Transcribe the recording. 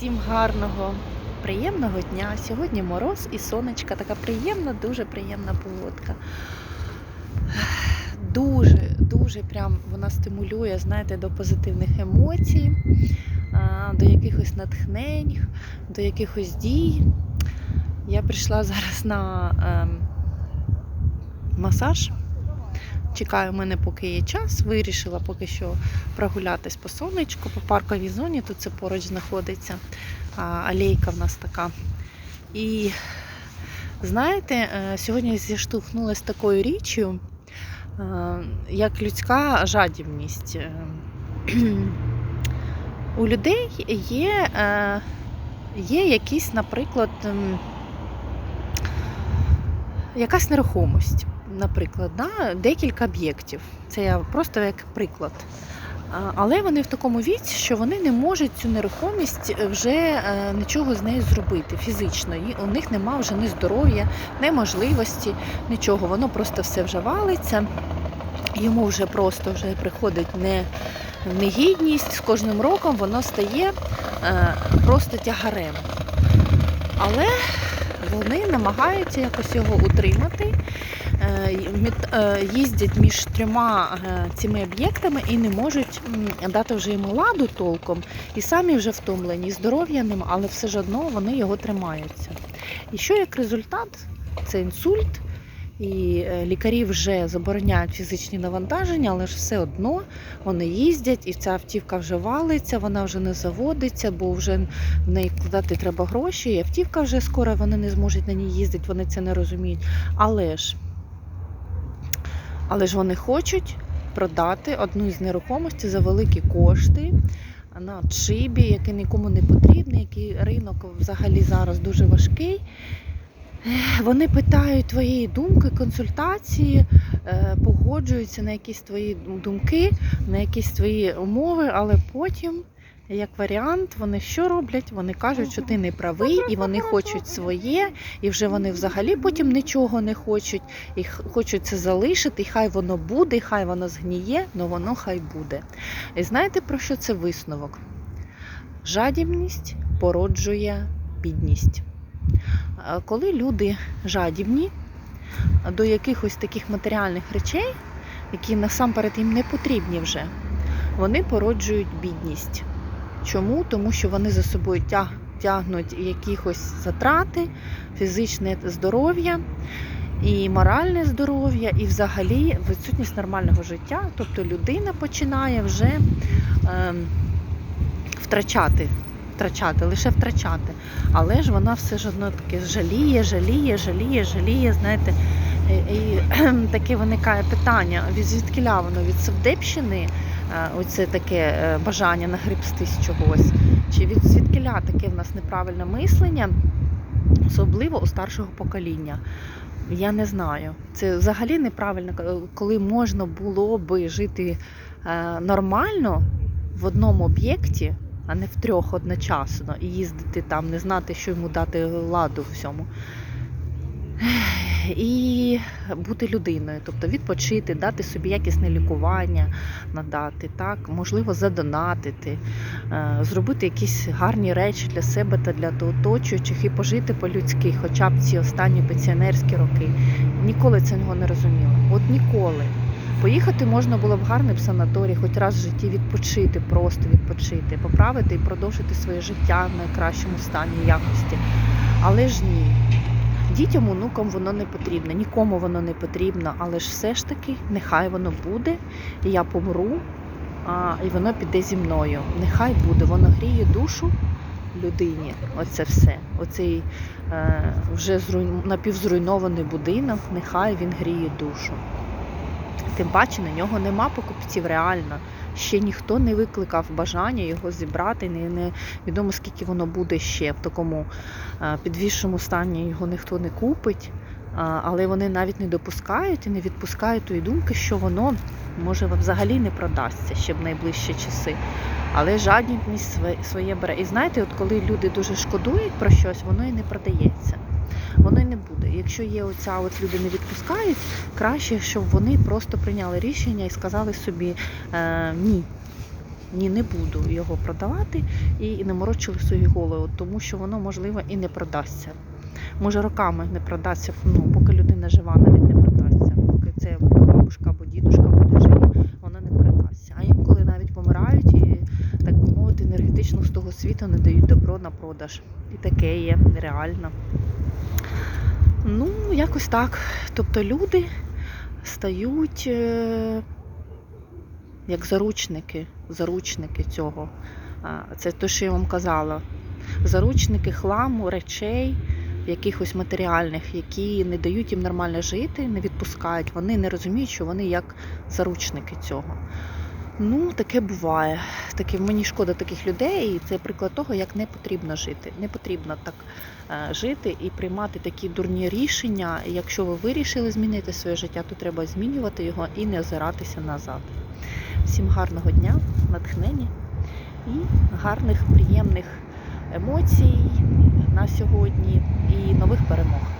Всім гарного, приємного дня. Сьогодні мороз і сонечка. Така приємна, дуже приємна погодка. Дуже, дуже прям вона стимулює, знаєте, до позитивних емоцій, до якихось натхнень, до якихось дій. Я прийшла зараз на ем, масаж. Чекаю, у мене поки є час. Вирішила поки що прогулятись по сонечку, по парковій зоні. Тут це поруч знаходиться. Алейка в нас така. І знаєте, е, сьогодні зіштовхнулася такою річчю, е, як людська жадібність. Е, У людей є, є якісь, наприклад, якась нерухомість наприклад, да, декілька об'єктів. Це я просто як приклад. Але вони в такому віці, що вони не можуть цю нерухомість вже е, нічого з нею зробити фізично. І У них нема вже ні здоров'я, ні можливості, нічого. Воно просто все вже валиться. Йому вже просто вже приходить не негідність. З кожним роком воно стає е, просто тягарем. Але вони намагаються якось його утримати. Е, е, їздять між трьома е, цими об'єктами і не можуть дати вже йому ладу толком, і самі вже втомлені, здоров'я нема, але все ж одно вони його тримаються. І що як результат? Це інсульт, і е, лікарі вже забороняють фізичні навантаження, але ж все одно вони їздять, і ця автівка вже валиться, вона вже не заводиться, бо вже в неї вкладати треба гроші. І автівка вже скоро вони не зможуть на ній їздити, вони це не розуміють. Але ж але ж вони хочуть продати одну із нерухомості за великі кошти на отшибі, який нікому не потрібний, який ринок взагалі зараз дуже важкий. Вони питають твоєї думки, консультації, е, погоджуються на якісь твої думки, на якісь твої умови, але потім, як варіант, вони що роблять? Вони кажуть, що ти не правий, і вони хочуть своє, і вже вони взагалі потім нічого не хочуть, і хочуть це залишити, і хай воно буде, і хай воно згніє, але воно хай буде. І знаєте про що це висновок? Жадібність породжує бідність. Е, Коли люди жадібні до якихось таких матеріальних речей, які насамперед їм не потрібні вже, вони породжують бідність. Чому? Тому що вони за собою тягнуть якихось затрати, фізичне здоров'я і моральне здоров'я, і взагалі відсутність нормального життя. Тобто людина починає вже ем, втрачати, втрачати, лише втрачати. Але ж вона все ж одно таки жаліє, жаліє, жаліє, жаліє. Знаєте, і, таке виникає питання: від звідкиля воно від Савдепщини, е, оце таке е, бажання нагребстись чогось, чи від звідкиля таке в нас неправильне мислення, особливо у старшого покоління. Я не знаю. Це взагалі неправильно, коли можна було би жити е, нормально в одному об'єкті, а не в трьох одночасно, і їздити там, не знати, що йому дати ладу всьому. І бути людиною, тобто відпочити, дати собі якісне лікування, надати, так, можливо, задонатити, е, зробити якісь гарні речі для себе та для оточуючих і пожити по-людськи, хоча б ці останні пенсіонерські роки. Ніколи цього не розуміла. От ніколи. Поїхати можна було в гарний санаторій, хоч раз в житті відпочити, просто відпочити, поправити і продовжити своє життя в найкращому стані якості. Але ж ні. Дітям, онукам воно не потрібно, нікому воно не потрібно, але ж все ж таки, нехай воно буде, і я помру, а, і воно піде зі мною. Нехай буде, воно гріє душу людині. Оце все. Оцей е, вже зруй... напівзруйнований будинок, нехай він гріє душу. Тим паче на нього нема покупців реально. Ще ніхто не викликав бажання його зібрати. Не, не відомо скільки воно буде ще в такому е, підвішеному стані. Його ніхто не купить. А, Але вони навіть не допускають і не відпускають тої думки, що воно може взагалі не продасться ще в найближчі часи. Але жадібність своє- своє бере. І знаєте, от коли люди дуже шкодують про щось, воно і не продається. Воно й не буде. Якщо є оця, от люди не відпускають, краще, щоб вони просто прийняли рішення і сказали собі е, ні. ні, не буду його продавати і не морочили свої голови, тому що воно можливо і не продасться. Може роками не продасться, ну поки людина жива, навіть не продасться. Поки це бабушка або дідушка буде живі, воно не продасться. А інколи навіть помирають і, так би мовити, енергетично з того світу не дають добро на продаж. І таке є реально. Якось так. Тобто люди стають е, як заручники, заручники цього. Це те, що я вам казала. Заручники хламу, речей, якихось матеріальних, які не дають їм нормально жити, не відпускають. Вони не розуміють, що вони як заручники цього. Ну, таке буває. Таке мені шкода таких людей, і це приклад того, як не потрібно жити. Не потрібно так е, жити і приймати такі дурні рішення. Якщо ви вирішили змінити своє життя, то треба змінювати його і не озиратися назад. Всім гарного дня, натхнення і гарних, приємних емоцій на сьогодні і нових перемог.